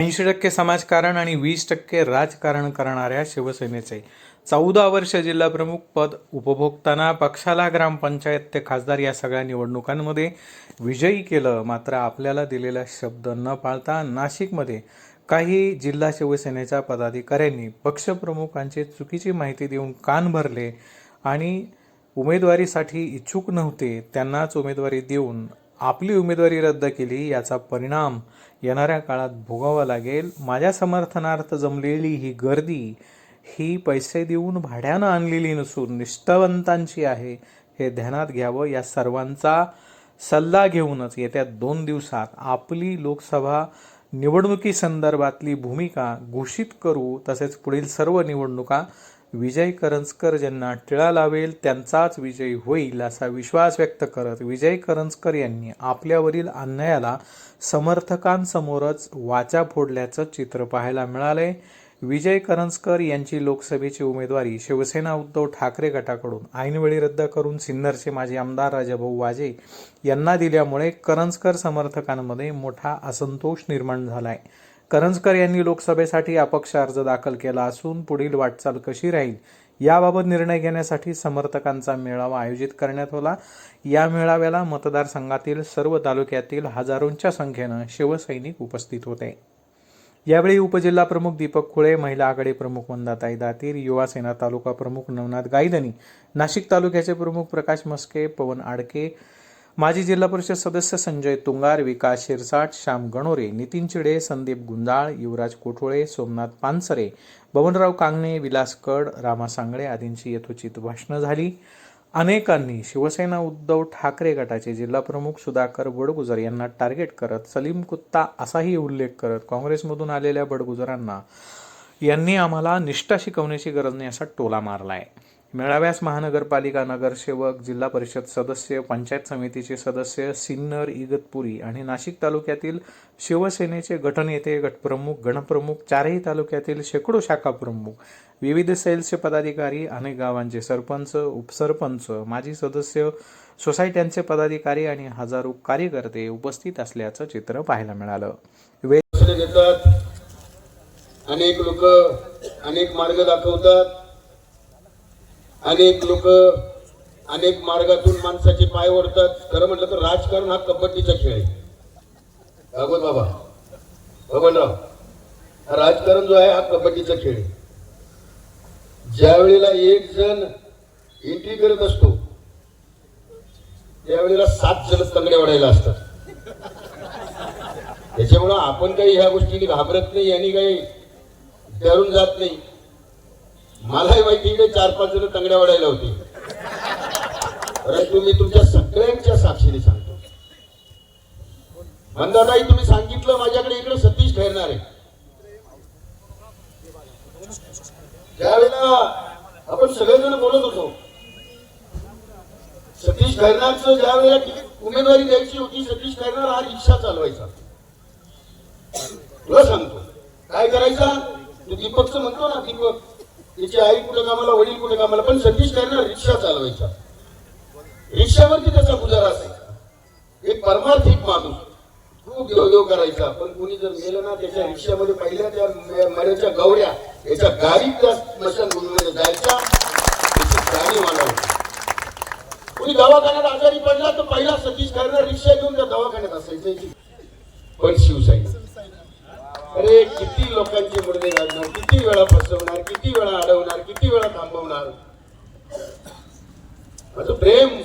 ऐंशी टक्के समाजकारण आणि वीस टक्के राजकारण करणाऱ्या शिवसेनेचे चौदा वर्ष जिल्हाप्रमुख पद उपभोगताना पक्षाला ग्रामपंचायत ते खासदार या सगळ्या निवडणुकांमध्ये विजयी केलं. मात्र आपल्याला दिलेला शब्द न पाळता नाशिकमध्ये काही जिल्हा शिवसेनेच्या पदाधिकाऱ्यांनी पक्षप्रमुखांची चुकीची माहिती देऊन कान भरले आणि उमेदवारीसाठी इच्छुक नव्हते. त्यांनाच उमेदवारी देऊन आपली उमेदवारी रद्द केली याचा परिणाम येणाऱ्या काळात भोगावा लागेल. माझ्या समर्थनार्थ जमलेली ही गर्दी ही पैसे देऊन भाड्यानं आणलेली नसून निष्ठावंतांची आहे हे ध्यानात घ्यावं. या सर्वांचा सल्ला घेऊनच येत्या दोन दिवसात आपली लोकसभा निवडणुकीसंदर्भातली भूमिका घोषित करू तसेच पुढील सर्व निवडणुका विजय करंजकर ज्यांना टिळा लावेल त्यांचाच विजय होईल असा विश्वास व्यक्त करत विजय करंजकर यांनी आपल्यावरील अन्यायाला समर्थकांसमोरच वाचा फोडल्याचं चित्र पाहायला मिळालंय. विजय करंजकर यांची लोकसभेची उमेदवारी शिवसेना उद्धव ठाकरे गटाकडून ऐनवेळी रद्द करून सिन्नरचे माजी आमदार राजाभाऊ वाजे यांना दिल्यामुळे करंजकर समर्थकांमध्ये मोठा असंतोष निर्माण झाला आहे करंजकर यांनी लोकसभेसाठी अपक्ष अर्ज दाखल केला असून पुढील वाटचाल कशी राहील याबाबत निर्णय घेण्यासाठी समर्थकांचा मेळावा आयोजित करण्यात आला या मेळाव्याला मतदारसंघातील सर्व तालुक्यातील हजारोंच्या संख्येनं शिवसैनिक उपस्थित होते. यावेळी उपजिल्हा प्रमुख दीपक खुळे महिला आघाडी प्रमुख वंदाताई दातीर युवा सेना तालुका प्रमुख नवनाथ गायदनी नाशिक तालुक्याचे प्रमुख प्रकाश मस्के पवन आडके माजी जिल्हा परिषद सदस्य संजय तुंगार विकास शिरसाट श्याम गणोरे नितीन चिडे संदीप गुंजाळ युवराज कोठोळे सोमनाथ पानसरे बबनराव कांगणे विलास कड रामा सांगळे आदींची यथोचित भाषणं झाली. अनेकांनी शिवसेना उद्धव ठाकरे गटाचे जिल्हाप्रमुख सुधाकर बडगुजर यांना टार्गेट करत सलीम कुत्ता असाही उल्लेख करत काँग्रेसमधून आलेल्या बडगुजरांना यांनी आम्हाला निष्ठा शिकवण्याची गरज नाही असा टोला मारलाय. मेळाव्यास महानगरपालिका नगरसेवक जिल्हा परिषद सदस्य पंचायत समितीचे सदस्य सिन्नर इगतपुरी आणि नाशिक तालुक्यातील शिवसेनेचे गटनेते गटप्रमुख गणप्रमुख चारही तालुक्यातील शेकडो शाखा प्रमुख विविध सेल्सचे पदाधिकारी अनेक गावांचे सरपंच उपसरपंच माजी सदस्य सोसायट्यांचे पदाधिकारी आणि हजारो कार्यकर्ते उपस्थित असल्याचं चित्र पाहायला मिळालं. अनेक लोक अनेक मार्ग दाखवतात. अनेक लोक अनेक मार्गातून माणसाचे पाय ओढतात. खरं म्हटलं तर राजकारण हा कबड्डीचा खेळ आहे. भागवत बाबा बबनराव हा राजकारण जो आहे हा कबड्डीचा खेळ आहे. ज्या वेळेला एक जण एंट्री करत असतो त्यावेळेला सात जण तंगड्या वाढायला असतात. त्याच्यामुळं आपण काही ह्या गोष्टीने घाबरत नाही आणि काही डरून जात नाही. मलाही माहिती काही चार पाच जण तंगड्या वाढायला होती. परंतु मी तुमच्या सगळ्यांच्या साक्षीने सांगतो. मंदाताई तुम्ही सांगितलं माझ्याकडे इकडे सतीश ठरणार आहे त्यावेळेला आपण सगळेजण बोलत होतो सतीश खैरनारचं ज्या वेळेला उमेदवारी द्यायची होती सतीश खैरनार हा रिक्षा चालवायचा. तुला सांगतो काय करायचा? तू दीपकचं म्हणतो ना दीपक. त्याची आई कुठे कामाला वडील कुठे कामाला पण सतीश खैरनार रिक्षा चालवायचा रिक्षावरती त्याचा गुजारा असायचा. एक परमार्थिक माणूस. खूप देवदेव करायचा पण कोणी जर गेलं ना त्याच्या रिक्षामध्ये पहिल्या त्या मऱ्याच्या गवऱ्या याच्या गाडीत त्या स्मशानभूमीमध्ये जायच्या त्याची गाडी वाढवली कोणी दवाखान्यात आजारी पडला तर पहिला सतीश खैरनार रिक्षा घेऊन त्या दवाखान्यात असायचं. पण शिवसाई. अरे किती लोकांचे मुर्दे काढणार किती वेळा फसवणार किती वेळा अडवणार किती वेळा थांबवणार? माझं प्रेम.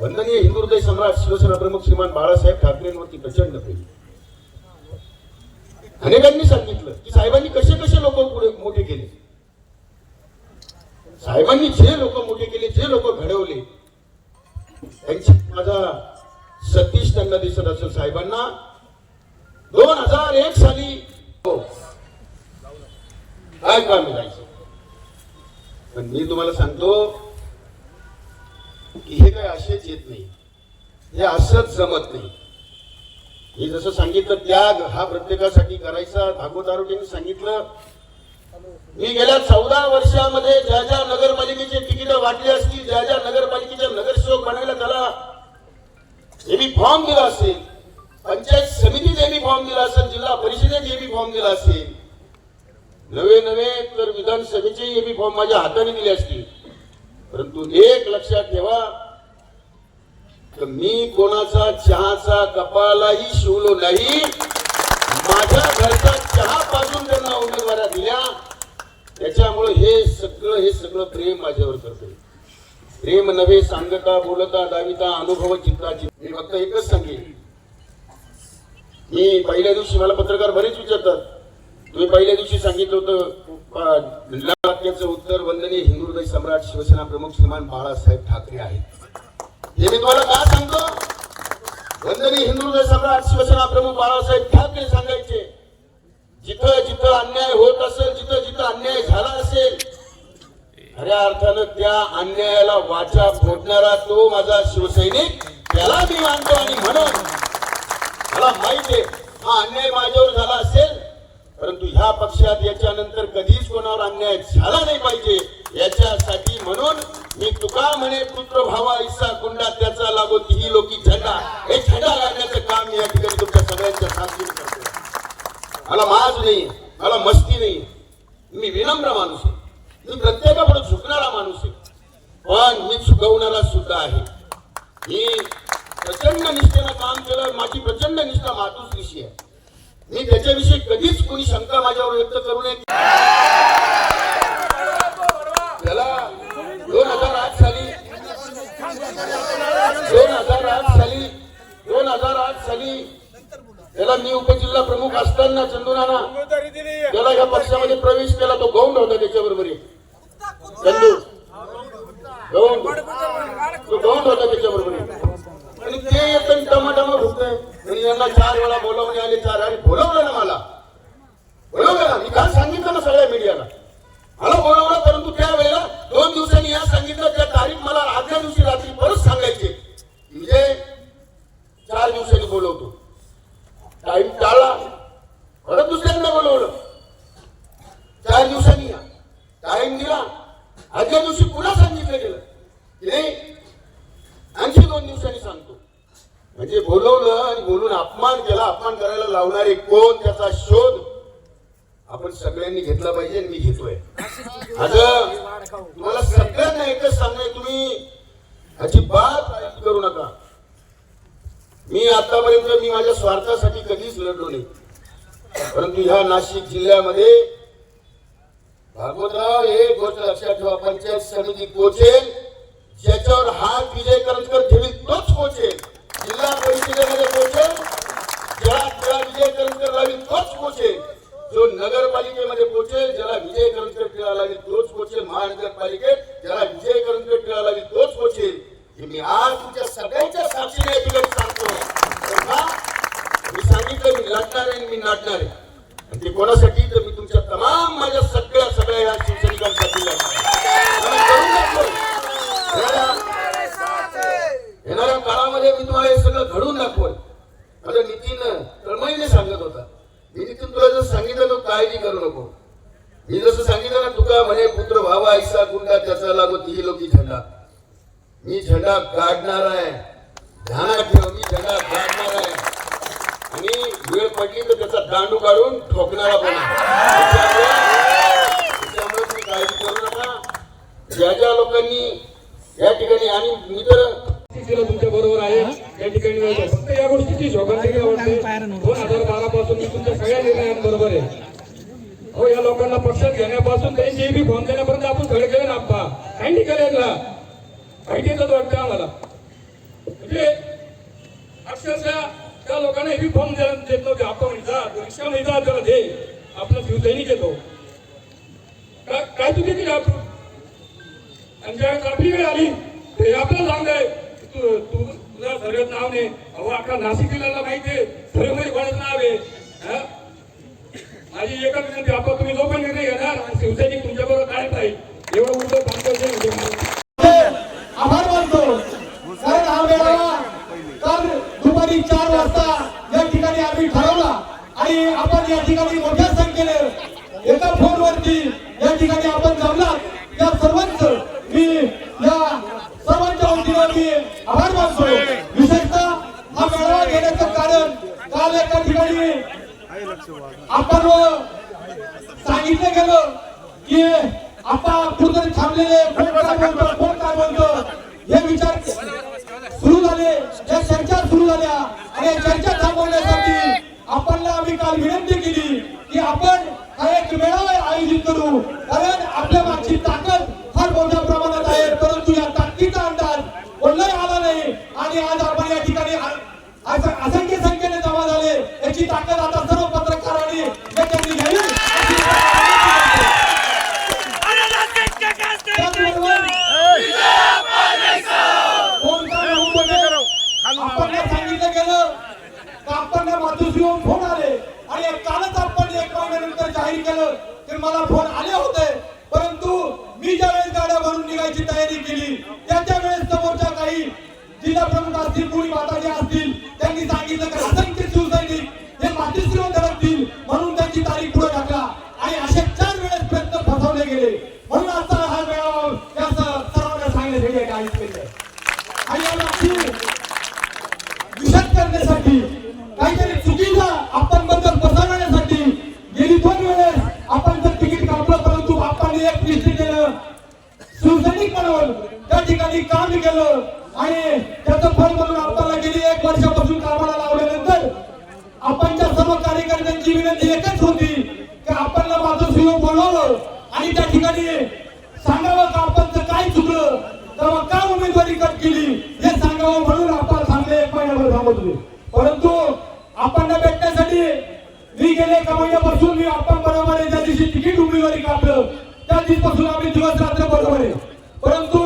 वंदनीय हिंदू हृदय सम्राट शिवसेना प्रमुख श्रीमान बाळासाहेब ठाकरेंवरती प्रचंड प्रेम. अनेकांनी सांगितलं की साहेबांनी कसे कसे लोक पुढे मोठे केले? साहेबांनी जे लोक मोठे केले जे लोक घडवले त्यांची माझा सतीश त्यांना दिसत असेल साहेबांना. दोन हजार एक साली हो. काय काम जायचं पण मी तुम्हाला सांगतो की हे काय असेच येत नाही. हे असंच जमत नाही. मी जसं सांगितलं त्याग हा प्रत्येकासाठी करायचा. भागवत आरोग्याने सांगितलं. मी गेल्या चौदा वर्षामध्ये ज्या ज्या नगरपालिकेचे तिकीट वाटले असतील ज्या ज्या नगरपालिकेच्या नगरसेवक बनायला त्याला हे मी फॉर्म दिला असेल. पंचायत समितीने एबी फॉर्म दिला असेल जिल्हा परिषदेत एबी फॉर्म दिला असेल नवे नवे तर विधानसभेचे एबी फॉर्म माझ्या हाताने दिले असतील. परंतु एक लक्षात ठेवा तर मी कोणाचा चहाचा कपालाही शिवलो नाही माझ्या घरचा चहा पासून त्यांना उमेदवाऱ्या दिल्या त्याच्यामुळे हे सगळं हे सगळं प्रेम माझ्यावर करते प्रेम नव्हे सांगता बोलता दाविता अनुभव चिंता मी फक्त एकच सांगेन. मी पहिल्या दिवशी मला पत्रकार बरेच विचारतात. तुम्ही पहिल्या दिवशी सांगितलं होतं वाक्याचं उत्तर वंदनीय हिंदू हृदय सम्राट शिवसेना प्रमुख श्रीमान बाळासाहेब ठाकरे आहेत. हे मी तुम्हाला का सांगतो? वंदनीय हिंदू हृदय सम्राट शिवसेना प्रमुख बाळासाहेब ठाकरे सांगायचे जिथं जिथं अन्याय होत असेल जिथं जिथं अन्याय झाला असेल खऱ्या अर्थानं त्या अन्यायाला वाचा फोडणारा तो माझा शिवसैनिक त्याला मी मानतो आणि म्हणून मला माहीत आहे हा अन्याय माझ्यावर झाला असेल परंतु ह्या पक्षात याच्यानंतर कधीच कोणावर अन्याय झाला नाही पाहिजे. याच्यासाठी म्हणून मी तुका म्हणे पुत्र भावा इसा कुंडा त्याचा लागो ही लोकी झेंडा. हे झेंडा लागण्याचं काम मी या ठिकाणी तुमच्या सगळ्यांच्या साक्षीने करतो. मला माज नाही मला मस्ती नाही. मी विनम्र माणूस आहे. मी प्रत्येकापुढे झुकणारा माणूस आहे. पण मी चुकवणारा सुद्धा आहे. मी प्रचंड निष्ठेनं काम केलं माझी प्रचंड निष्ठा मातोश्रीशी आहे. मी त्याच्याविषयी कधीच कोणी शंका माझ्यावर व्यक्त करू नये. त्याला दोन हजार आठ साली दोन हजार आठ साली दोन हजार आठ साली त्याला मी उपजिल्हा प्रमुख असताना चंदुराना त्याला या पक्षामध्ये प्रवेश केला तो गौंड होता त्याच्याबरोबर एक. चंदू गौंड. तो गौंड होता त्याच्याबरोबर आणि ते येतं टमाटमा ढुकतंय यांना चार वेळा बोलावणे आले चार आणि बोलवलं ना मला. बोलवलं ना. मी काल सांगितलं ना सगळ्या मीडियाला. मला बोलवलं तर त्यावेळेला दोन दिवसांनी या सांगितलं त्या तारीख मला आदल्या दिवशी रात्री परत सांगायचे म्हणजे चार दिवसांनी बोलवतो टाइम टाळला परत दुसऱ्यांदा बोलवलं चार दिवसांनी या टाइम दिला आदल्या दिवशी पुन्हा सांगितलं गेलं की नाही आणखी दोन दिवसांनी सांगतो म्हणजे बोलवलं आणि बोलून अपमान करायला लावणारे कोण त्याचा शोध आपण सगळ्यांनी घेतला पाहिजे आणि मी घेतोय. आज तुम्हाला सगळ्यांना एकच सांगाय तुम्ही. अजिबात काळजी करू नका. मी आतापर्यंत मी माझ्या स्वार्थासाठी कधीच लढलो नाही. परंतु ह्या नाशिक जिल्ह्यामध्ये भागवतराव एक गोष्ट लक्षात ठेवा पंचायत समिती पोचेल ज्याच्यावर हात विजय करंजकर ठेवी तोच पोचेल. जिल्हा परिषदेमध्ये पोचेल ज्याला ज्याला विजय करंजकर लावेल तोच पोचेल जो नगरपालिकेमध्ये पोचेल ज्याला विजय करंजकर टिळा लागेल तोच पोचेल महानगरपालिकेत ज्याला विजय करंजकर टिळा लागेल तोच पोचेल हे मी आज तुमच्या सगळ्यांच्या साक्षीने या सांगतो. तर मी सांगितलं मी लढणार आहे आणि मी नाटणार आहे. आणि ते कोणासाठी? तर मी तुमच्या तमाम माझ्या सगळ्या सगळ्या या शिवसैनिकांसाठी लढणार येणाऱ्या- येणाऱ्या काळामध्ये मी तुम्हाला हे सगळं घडून दाखवल. माझा नितीन तळमळीने सांगत होता. मी नितीन तुला जर सांगितलं तर काळजी करू नको. मी जसं सांगितलं ना तुका म्हणे पुत्र व्हावा ऐसा गुंडा त्याचा लागो ती लोकी झेंडा. मी झेंडा काढणार आहे. ध्यानात ठेव मी झेंडा काढणार आहे. आणि वेळ पडली तर त्याचा दांडू काढून ठोकणारा पण त्याच्यामुळे तुम्ही काळजी करू नका. ज्या ज्या लोकांनी या ठिकाणी आणि मी तर तुमच्या बरोबर आहे. या ठिकाणी मिळतो फक्त या गोष्टीची शोकांतिका वाटते दोन हजार बारा पासून मी तुमच्या सगळ्या निर्णयांबरोबर आहे. हो या लोकांना पक्षात घेण्यापासून ते जे बी फॉर्म देण्यापर्यंत आपण सगळे केले ना आप्पा. काही नाही केलं ना. काही देतात वाटतं आम्हाला. म्हणजे अक्षरशः त्या लोकांना हे बी फॉर्म द्यायला देत नव्हते. आप्पा म्हणजे रिक्षा नाही जा त्याला दे. आपला शिवसैनिक येतो. काय तू किती आपण आणि ज्यावेळेस आपली वेळ आली ते आपल्याला सांगताय तू तू तुझा सर्वेत नाव नाही. अहो अख्खा नाशिक जिल्ह्याला माहिती आहे. सर्वमध्ये कोणाचं नाव आहे. माझी एकच विनंती आपण तुम्ही जो पण निर्णय घेणार आणि शिवसैनिक तुमच्या बरोबर कायम राहील एवढं उद्धव सांगतो आभार मानतो. कारण हा मेळावा काल दुपारी चार वाजता या ठिकाणी आम्ही ठरवला आणि आपण या ठिकाणी मोठ्या संख्येने एका फोनवरती या ठिकाणी आपण जमलात. या सर्वांचं मी या सर्वांच्या वतीनं मी आभार मानतो विशेषतः हा मेळावा घेण्याचं कारण काल एका ठिकाणी आपण हो सांगितलं गेलं की आता कुठेतरी थांबलेले कोण काय म्हणतो हे विचार सुरू झाले. या चर्चा सुरू झाल्या आणि या चर्चा थांबवण्यासाठी आपण आम्ही काल विनंती केली की आपण हा एक मेळावा आयोजित करू. कारण आपल्या मागची ताकद शिवसैनिक त्या ठिकाणी काम केलं. आणि त्याचं फळ म्हणून आपल्याला गेली एक वर्षापासून कामाला लावल्यानंतर आपणच्या सर्व कार्यकर्त्यांची विनंती एकच होती की आपण माझं सुयोग बोलवलं आणि त्या ठिकाणी सांगावं का आपण काय चुकलं? तेव्हा का उमेदवारी कट केली? हे सांगावं म्हणून आपण थांबले एक महिन्याभर थांबत होते परंतु आपण भेटण्यासाठी मी गेले एका महिन्यापासून मी आपण बरोबर आहे. ज्या दिवशी तिकीट उमेदवारी कापलं त्या दिवसापासून आम्ही दिवस रात्र बरोबर आहे. परंतु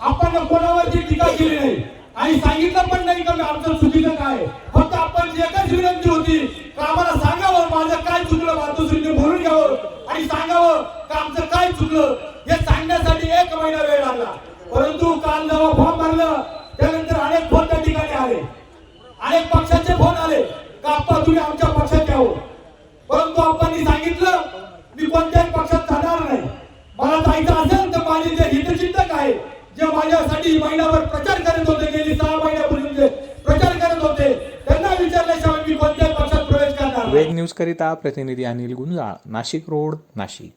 आपण कोणावरची टीका केली नाही आणि सांगितलं पण नाही का आमचं चुकीचं काय फक्त आपण एकच विनंती होती का आम्हाला सांगावं माझं काय चुकलं मातोश्रीने बोलून घ्यावं आणि सांगावं का आमचं काय चुकलं हे सांगण्यासाठी एक महिना वेळ लागला. परंतु काल जेव्हा फॉर्म भरलं त्यानंतर अनेक फोन त्या ठिकाणी आले. अनेक पक्षाचे फोन आले का आप्पा तुम्ही आमच्या पक्षात यावं हो. परंतु आपण सांगितलं मी कोणत्याही पक्षात जाणार नाही. मला जायचं असेल आणि जे हितचिंतक आहे जे माझ्यासाठी महिनाभर प्रचार करत होते गेली सहा महिन्यापूर्वी प्रचार करत होते त्यांना विचारल्याशिवाय मी कोणत्याही पक्षात प्रवेश करणार वेग न्यूज करिता प्रतिनिधी अनिल गुंजाळ नाशिक रोड नाशिक.